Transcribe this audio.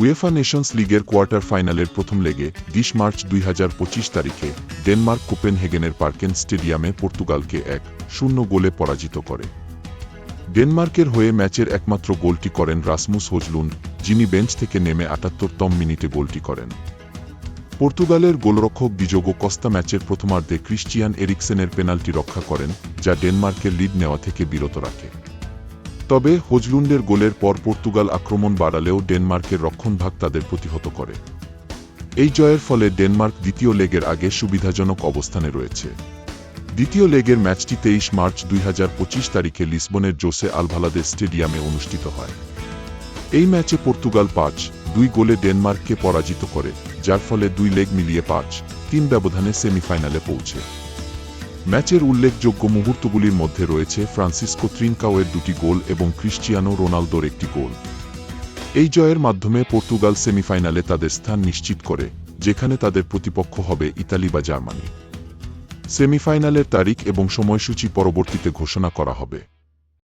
UEFA Nations লিগের quarter ফাইনালের প্রথম লেগে বিশ মার্চ দুই হাজার পঁচিশ তারিখে ডেনমার্ক কোপেনহেগেনের পার্কেন স্টেডিয়ামে পর্তুগালকে এক শূন্য গোলে পরাজিত করে। ডেনমার্কের হয়ে ম্যাচের একমাত্র গোলটি করেন রাসমুস হোজলুন্ড যিনি বেঞ্চ থেকে নেমে আটাত্তরতম মিনিটে গোলটি করেন। পর্তুগালের গোলরক্ষক ডিজোগো কস্তা ম্যাচের প্রথমার্ধে ক্রিশ্চিয়ান এরিকসেনের পেনাল্টি রক্ষা করেন, যা ডেনমার্কের লিড নেওয়া থেকে বিরত রাখে। তবে হোজলুন্ডের গোলের পর পর্তুগাল আক্রমণ বাড়ালেও ডেনমার্কের রক্ষণভাগ তাদের প্রতিহত করে। এই জয়ের ফলে ডেনমার্ক দ্বিতীয় লেগের আগে সুবিধাজনক অবস্থানে রয়েছে। দ্বিতীয় লেগের ম্যাচটি তেইশ মার্চ দুই হাজার পঁচিশ তারিখে লিসবনের জোসে আলভালাদে স্টেডিয়ামে অনুষ্ঠিত হয়। এই ম্যাচে পর্তুগাল পাঁচ, দুই গোলে ডেনমার্ককে পরাজিত করে, যার ফলে দুই লেগ মিলিয়ে পাঁচ, তিন ব্যবধানে সেমিফাইনালে পৌঁছে। ম্যাচের উল্লেখযোগ্য মুহূর্তগুলির মধ্যে রয়েছে ফ্রান্সিসকো ত্রিনকাওয়ের দুটি গোল এবং ক্রিশ্চিয়ানো রোনালদোর একটি গোল। এই জয়ের মাধ্যমে পর্তুগাল সেমিফাইনালে তাদের স্থান নিশ্চিত করে, যেখানে তাদের প্রতিপক্ষ হবে ইতালি বা জার্মানি। সেমিফাইনালের তারিখ এবং সময়সূচি পরবর্তীতে ঘোষণা করা হবে।